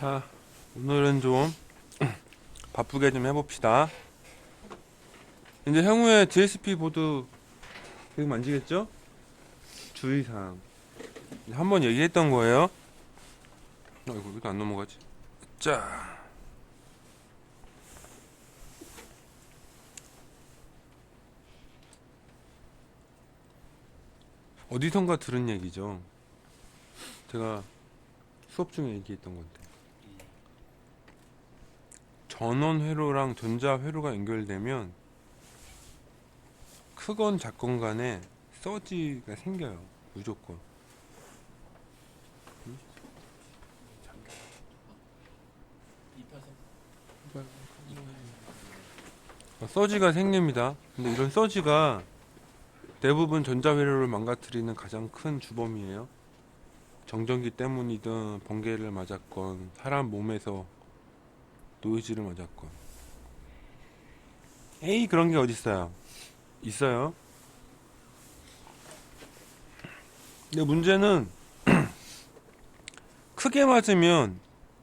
자, 오늘은 좀 바쁘게 좀 해봅시다. 이제 향후에 DSP 보드 계속 만지겠죠? 주의사항. 한 번 얘기했던 거예요. 아이고, 이거 안 넘어가지. 자. 어디선가 들은 얘기죠. 제가 수업 중에 얘기했던 건데. 전원 회로랑 전자 회로가 연결되면 크건 작건 간에 서지가 생겨요. 무조건. 어, 서지가 생깁니다. 근데 이런 서지가 대부분 전자 회로를 망가뜨리는 가장 큰 주범이에요. 정전기 때문이든 번개를 맞았건 사람 몸에서 노이즈를 맞았건 에이 그런 게 어딨어요? 있어요? 근데 문제는 크게 맞으면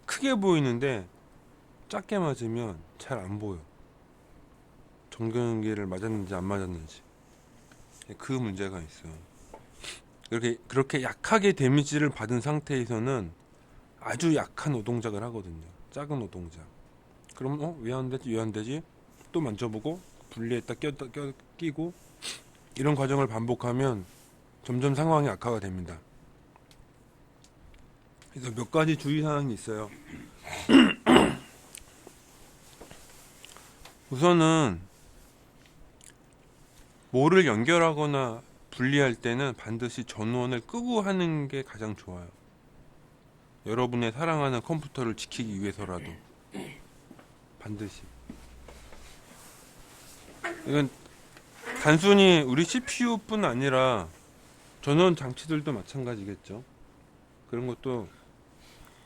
크게 보이는데 작게 맞으면 잘 안 보여. 정전기를 맞았는지 안 맞았는지. 그 문제가 있어요. 그렇게 그렇게 약하게 데미지를 받은 상태에서는 아주 약한 노동작을 하거든요. 작은 노동작 그럼 어 왜 안 되지 왜 안 되지 또 만져보고 분리했다 꼈다 껴, 끼고 이런 과정을 반복하면 점점 상황이 악화가 됩니다. 그래서 몇 가지 주의 사항이 있어요. 우선은 뭐를 연결하거나 분리할 때는 반드시 전원을 끄고 하는 게 가장 좋아요. 여러분의 사랑하는 컴퓨터를 지키기 위해서라도. 반드시. 이건 단순히 우리 CPU뿐 아니라 전원 장치들도 마찬가지겠죠. 그런 것도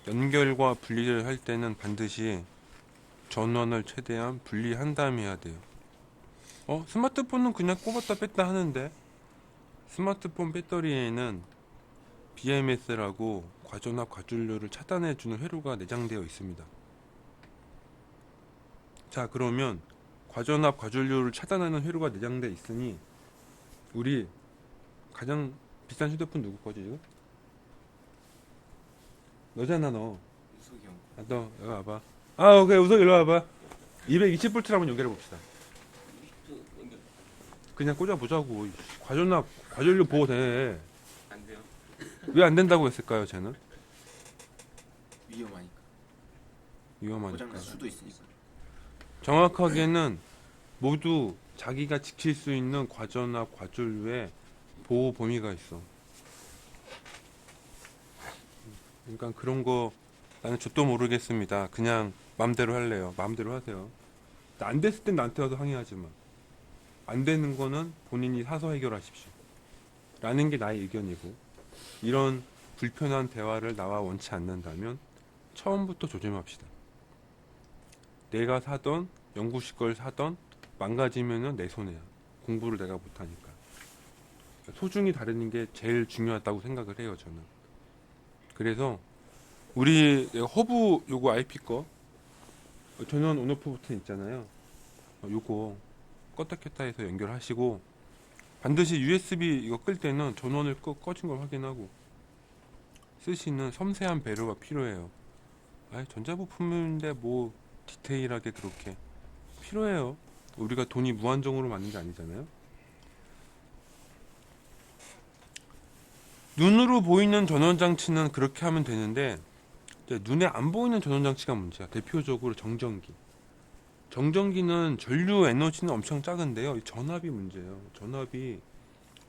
연결과 분리를 할 때는 반드시 전원을 최대한 분리한 다음에 해야 돼요. 어, 스마트폰은 그냥 꼽았다 뺐다 하는데 스마트폰 배터리에는 BMS라고 과전압 과준료를 차단해주는 회로가 내장되어 있습니다. 자 그러면 과전압 과전료를 차단하는 회로가 내장돼 있으니 우리 가장 비싼 휴대폰 누구 거지 지금? 너잖아 너. 우석이 형. 아, 너 여기 와봐. 아 오케이 우선 일로 와봐. 220V를 한번 연결해 봅시다. 그냥 꽂아 보자고. 과전압 과전료 보호 돼. 안 돼요. 왜 안 된다고 했을까요 쟤는? 위험하니까. 위험하니까. 고장 날 수도 있으니까. 정확하게는 모두 자기가 지킬 수 있는 과전압 과전류의 보호 범위가 있어. 그러니까 그런 거 나는 저도 모르겠습니다. 그냥 마음대로 할래요. 마음대로 하세요. 안 됐을 땐 나한테 와서 항의하지 마. 안 되는 거는 본인이 사서 해결하십시오. 라는 게 나의 의견이고 이런 불편한 대화를 나와 원치 않는다면 처음부터 조심합시다. 내가 사던 연구실 걸 사던 망가지면은 내 손해야. 공부를 내가 못하니까. 소중히 다루는 게 제일 중요하다고 생각을 해요, 저는. 그래서 우리 허브 요거 IP 거 전원 온오프 버튼 있잖아요. 어, 요거 껐다 켰다 해서 연결하시고 반드시 USB 이거 끌 때는 전원을 꺼, 꺼진 걸 확인하고 쓰시는 섬세한 배려가 필요해요. 아, 전자부품인데 뭐 디테일하게 그렇게 필요해요. 우리가 돈이 무한정으로 많은 게 아니잖아요. 눈으로 보이는 전원 장치는 그렇게 하면 되는데 눈에 안 보이는 전원 장치가 문제야. 대표적으로 정전기. 정전기는 전류 에너지는 엄청 작은데요. 이 전압이 문제예요. 전압이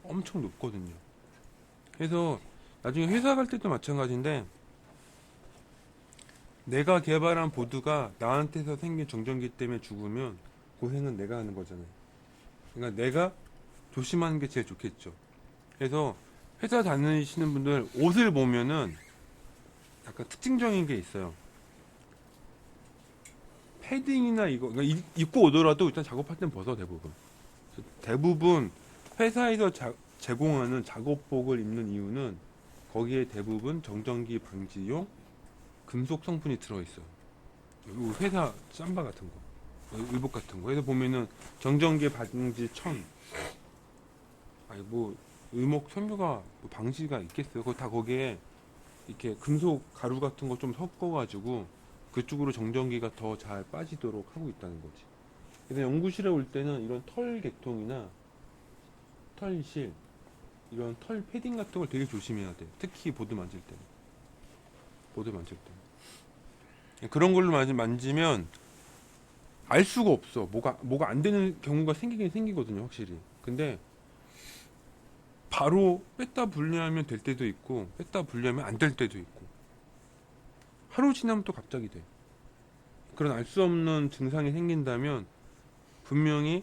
엄청 높거든요. 그래서 나중에 회사 갈 때도 마찬가지인데 내가 개발한 보드가 나한테서 생긴 정전기 때문에 죽으면 고생은 내가 하는 거잖아요. 그러니까 내가 조심하는 게 제일 좋겠죠. 그래서 회사 다니시는 분들 옷을 보면은 약간 특징적인 게 있어요. 패딩이나 이거 그러니까 이- 입고 오더라도 일단 작업할 땐 벗어 대부분. 대부분 회사에서 자- 제공하는 작업복을 입는 이유는 거기에 대부분 정전기 방지용 금속 성분이 들어있어. 요 회사 짬바 같은 거, 요 의복 같은 거. 그래서 보면은 정전기 방지 천. 아니 뭐 의목 섬유가 뭐 방지가 있겠어요. 그거 다 거기에 이렇게 금속 가루 같은 거 좀 섞어가지고 그쪽으로 정전기가 더 잘 빠지도록 하고 있다는 거지. 그래서 연구실에 올 때는 이런 털 계통이나 털실 이런 털 패딩 같은 걸 되게 조심해야 돼. 특히 보드 만질 때. 보드 만질 때. 그런 걸로 만지- 만지면 알 수가 없어. 뭐가 뭐가 안 되는 경우가 생기긴 생기거든요, 확실히. 근데 바로 뺐다 분리하면 될 때도 있고 뺐다 분리하면 안 될 때도 있고 하루 지나면 또 갑자기 돼. 그런 알 수 없는 증상이 생긴다면 분명히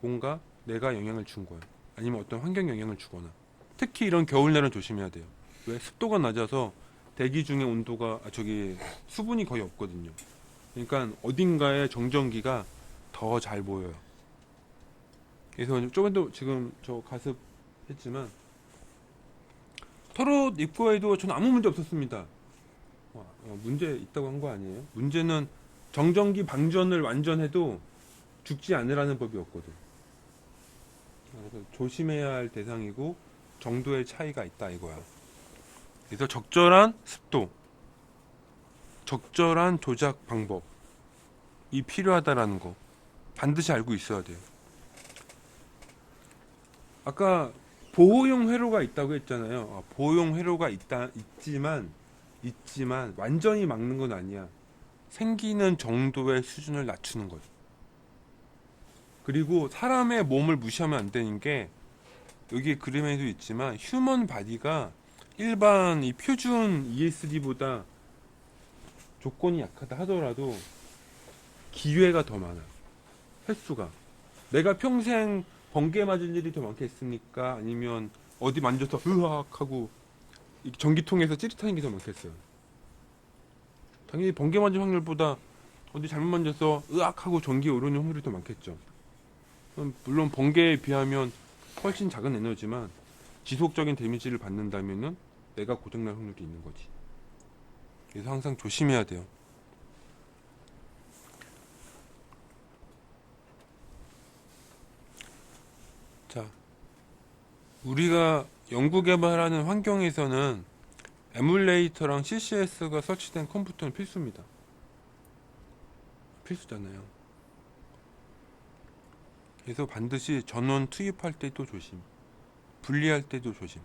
뭔가 내가 영향을 준 거야. 아니면 어떤 환경 영향을 주거나. 특히 이런 겨울날은 조심해야 돼요. 왜 습도가 낮아서 대기 중에 온도가 아, 저기 수분이 거의 없거든요. 그러니까 어딘가에 정전기가 더 잘 보여요. 그래서 조금도 지금 저 가습 했지만 털옷 해도 저는 아무 문제 없었습니다. 와, 어, 문제 있다고 한 거 아니에요? 문제는 정전기 방전을 완전 해도 죽지 않으라는 법이 없거든. 그래서 조심해야 할 대상이고 정도의 차이가 있다 이거야. 그래서 적절한 습도, 적절한 조작 방법이 필요하다라는 거 반드시 알고 있어야 돼요. 아까 보호용 회로가 있다고 했잖아요. 아, 보호용 회로가 있다 있지만 있지만 완전히 막는 건 아니야. 생기는 정도의 수준을 낮추는 거죠. 그리고 사람의 몸을 무시하면 안 되는 게 여기 그림에도 있지만 휴먼 바디가 일반 이 표준 ESD보다 조건이 약하다 하더라도 기회가 더 많아. 횟수가. 내가 평생 번개 맞을 일이 더 많겠습니까? 아니면 어디 만져서 으악 하고 이 전기통에서 찌릿하는 게 더 많겠어요. 당연히 번개 맞을 확률보다 어디 잘못 만져서 으악 하고 전기 오르는 확률이 더 많겠죠. 물론 번개에 비하면 훨씬 작은 에너지만 지속적인 데미지를 받는다면은 내가 고장날 확률이 있는 거지. 그래서 항상 조심해야 돼요. 자, 우리가 연구 개발하는 환경에서는 에뮬레이터랑 CCS가 설치된 컴퓨터는 필수입니다. 필수잖아요. 그래서 반드시 전원 투입할 때도 조심, 분리할 때도 조심.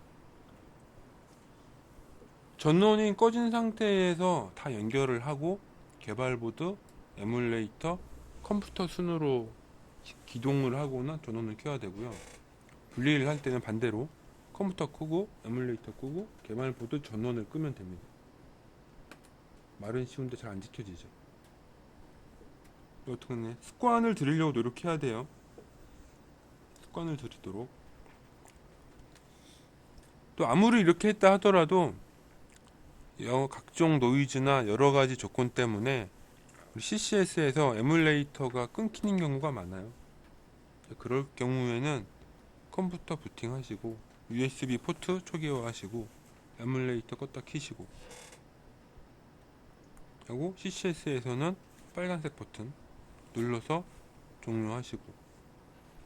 전원이 꺼진 상태에서 다 연결을 하고 개발보드, 에뮬레이터, 컴퓨터 순으로 기동을 하거나 전원을 켜야 되고요. 분리를 할 때는 반대로 컴퓨터 끄고 에뮬레이터 끄고 개발보드 전원을 끄면 됩니다. 말은 쉬운데 잘 안 지켜지죠. 어떻게 습관을 들이려고 노력해야 돼요. 습관을 들이도록. 또 아무리 이렇게 했다 하더라도 여 각종 노이즈나 여러 가지 조건 때문에 CCS에서 에뮬레이터가 끊기는 경우가 많아요. 그럴 경우에는 컴퓨터 부팅하시고 USB 포트 초기화하시고 에뮬레이터 껐다 키시고 하고 CCS에서는 빨간색 버튼 눌러서 종료하시고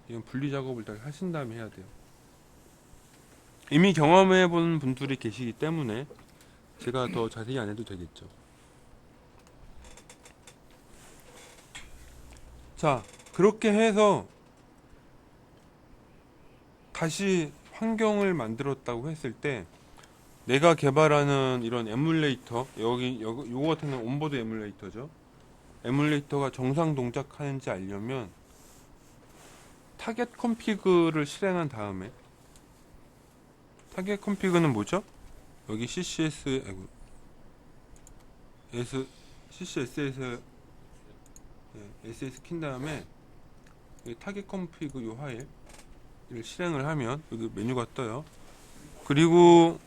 이건 분리 작업을 다 하신 다음에 해야 돼요. 이미 경험해 본 분들이 계시기 때문에 제가 더 자세히 안 해도 되겠죠. 자, 그렇게 해서 다시 환경을 만들었다고 했을 때 내가 개발하는 이런 에뮬레이터 여기 여기 요거 같은 건 온보드 에뮬레이터죠. 에뮬레이터가 정상 동작하는지 알려면 타겟 컴피그를 실행한 다음에 타겟 컴피그는 뭐죠? 여기 CCS 아이고 S CCS에서 SS 킨 다음에 타겟 컴피그 요 파일을 실행을 하면 여기 메뉴가 떠요. 그리고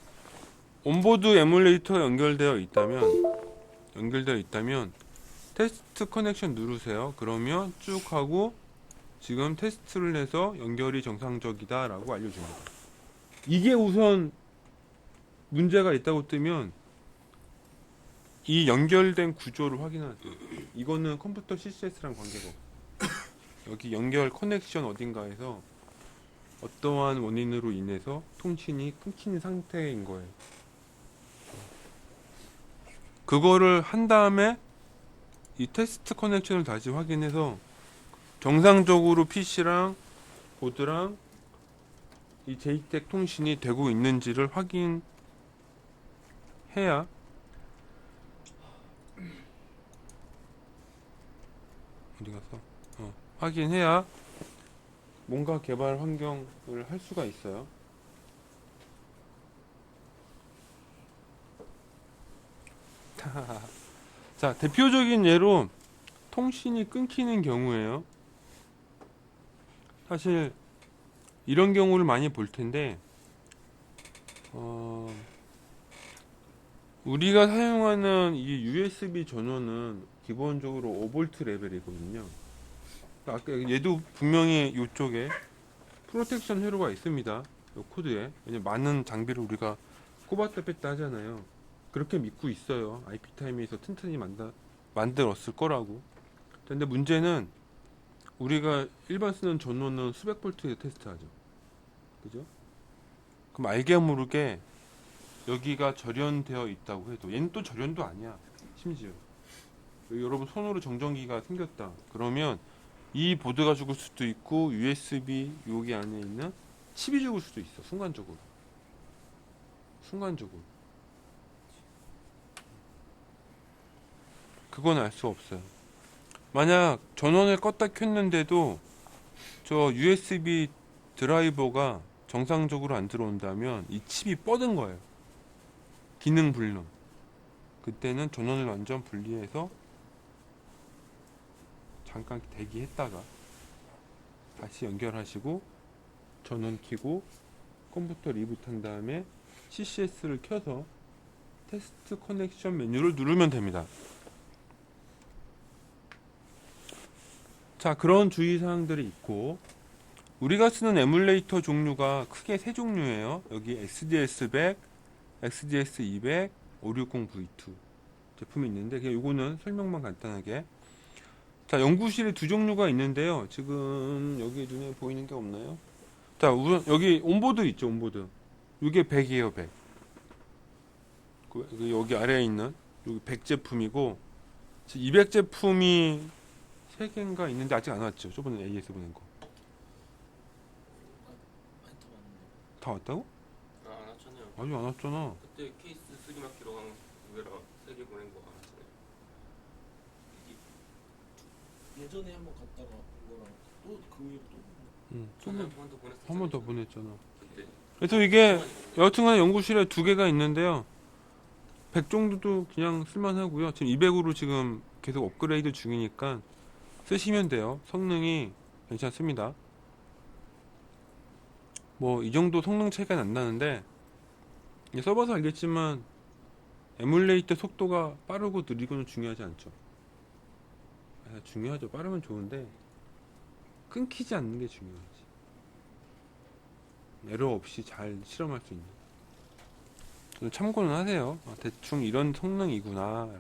온보드 에뮬레이터가 연결되어 있다면 연결되어 있다면 테스트 커넥션 누르세요. 그러면 쭉 하고 지금 테스트를 해서 연결이 정상적이다라고 알려줍니다. 이게 우선 문제가 있다고 뜨면 이 연결된 구조를 확인하세요. 이거는 컴퓨터 CCS랑 관계가. 여기 연결 커넥션 어딘가에서 어떠한 원인으로 인해서 통신이 끊긴 상태인 거예요. 그거를 한 다음에 이 테스트 커넥션을 다시 확인해서 정상적으로 PC랑 보드랑 이 JTAG 통신이 되고 있는지를 확인 해야 어디 갔어? 어, 확인해야 뭔가 개발 환경을 할 수가 있어요. 자, 대표적인 예로 통신이 끊기는 경우에요. 사실 이런 경우를 많이 볼 텐데, 어, 우리가 사용하는 이 USB 전원은 기본적으로 5V 레벨이거든요. 아까 얘도 분명히 이쪽에 프로텍션 회로가 있습니다. 이 코드에. 왜냐면 많은 장비를 우리가 꼽았다 뺐다 하잖아요. 그렇게 믿고 있어요. IP 타임에서 튼튼히 만다, 만들었을 거라고. 근데 문제는 우리가 일반 쓰는 전원은 수백 볼트에 테스트하죠. 그죠? 그럼 알게 모르게 여기가 절연되어 있다고 해도 얘는 또 절연도 아니야. 심지어. 여러분 손으로 정전기가 생겼다. 그러면 이 보드가 죽을 수도 있고 USB 여기 안에 있는 칩이 죽을 수도 있어. 순간적으로. 순간적으로. 그건 알 수 없어요. 만약 전원을 껐다 켰는데도 저 USB 드라이버가 정상적으로 안 들어온다면 이 칩이 뻗은 거예요. 기능 불능. 그때는 전원을 완전 분리해서 잠깐 대기했다가 다시 연결하시고 전원 켜고 컴퓨터 리부트한 다음에 CCS를 켜서 테스트 커넥션 메뉴를 누르면 됩니다. 자, 그런 주의사항들이 있고 우리가 쓰는 에뮬레이터 종류가 크게 세 종류예요. 여기 XDS100, XDS200, 560V2 제품이 있는데 그냥 요거는 설명만 간단하게 자, 연구실에 두 종류가 있는데요. 지금 여기 눈에 보이는 게 없나요? 자, 우선 여기 온보드 있죠, 온보드. 이게 100이에요, 100. 그- 그 여기 아래에 있는 여기 100 제품이고 200 제품이 세 개인가 있는데 아직 안 왔죠. 저번에 AS 보낸 거. 많이 타봤는데 다 왔다고? 아, 안 왔잖아. 그때 케이스 쓰기 맡기러 간 우에라 세개 보낸 거안 왔잖아요. 예전에 한번 갔다가 온 거랑 또그 위로 또 응. 전에 한번 더 보냈었잖아요. 한번 더 보냈잖아. 그때. 그래서 이게 여하튼간에 연구실에 두 개가 있는데요. 100 정도도 그냥 쓸만하고요. 지금 200으로 지금 계속 업그레이드 중이니까 쓰시면 돼요. 성능이 괜찮습니다. 뭐 이 정도 성능 차이가 안 나는데 써봐서 알겠지만 에뮬레이터 속도가 빠르고 느리고는 중요하지 않죠. 아, 중요하죠. 빠르면 좋은데 끊기지 않는 게 중요하지. 에러 없이 잘 실험할 수 있는. 좀 참고는 하세요. 아, 대충 이런 성능이구나. 라고.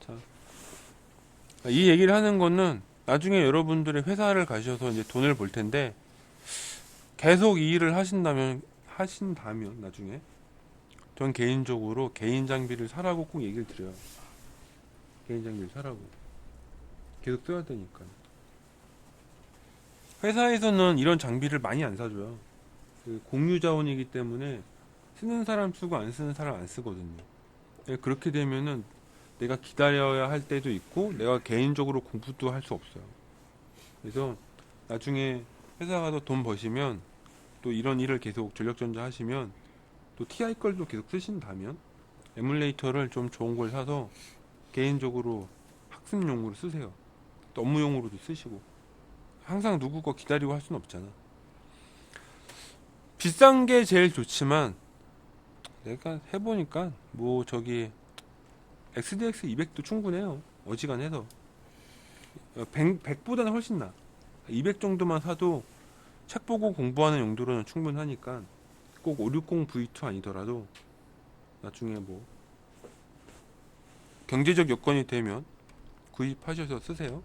자. 이 얘기를 하는 거는 나중에 여러분들의 회사를 가셔서 이제 돈을 벌 텐데 계속 이 일을 하신다면 하신다면 나중에 전 개인적으로 개인 장비를 사라고 꼭 얘기를 드려요. 개인 장비를 사라고. 계속 써야 되니까. 회사에서는 이런 장비를 많이 안 사줘요. 그 공유 자원이기 때문에 쓰는 사람 쓰고 안 쓰는 사람 안 쓰거든요. 예, 그렇게 되면은 내가 기다려야 할 때도 있고 내가 개인적으로 공부도 할 수 없어요. 그래서 나중에 회사 가서 돈 버시면 또 이런 일을 계속 전력전자 하시면 또 TI 걸도 계속 쓰신다면 에뮬레이터를 좀 좋은 걸 사서 개인적으로 학습용으로 쓰세요. 또 업무용으로도 쓰시고 항상 누구 거 기다리고 할 수는 없잖아. 비싼 게 제일 좋지만 내가 해보니까 뭐 저기 XDX 200도 충분해요. 어지간해서 100, 100보다는 훨씬 나. 200 정도만 사도 책 보고 공부하는 용도로는 충분하니까 꼭 560 V2 아니더라도 나중에 뭐 경제적 여건이 되면 구입하셔서 쓰세요.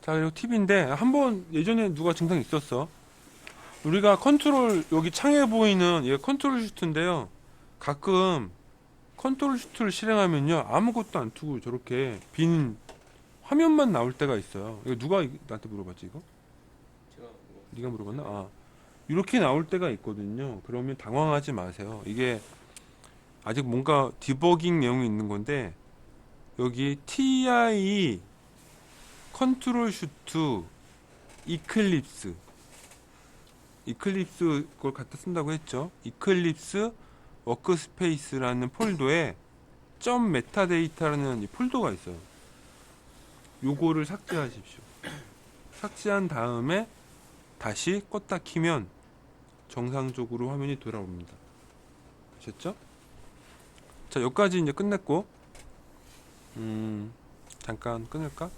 자 그리고 팁인데 한번 예전에 누가 증상 있었어. 우리가 컨트롤 여기 창에 보이는 얘 컨트롤 슈트인데요. 가끔 컨트롤 슈트를 실행하면요 아무것도 안 두고 저렇게 빈 화면만 나올 때가 있어요. 이거 누가 이- 나한테 물어봤지 이거? 네가 물어봤나? 아 이렇게 나올 때가 있거든요. 그러면 당황하지 마세요. 이게 아직 뭔가 디버깅 내용이 있는 건데 여기 TI 컨트롤 슈트 이클립스 이클립스 그걸 갖다 쓴다고 했죠. 이클립스 워크스페이스라는 폴더에 점 메타데이터라는 이 폴더가 있어요. 요거를 삭제하십시오. 삭제한 다음에 다시 껐다 키면 정상적으로 화면이 돌아옵니다. 아셨죠? 자, 여기까지 이제 끝냈고, 음, 잠깐 끊을까?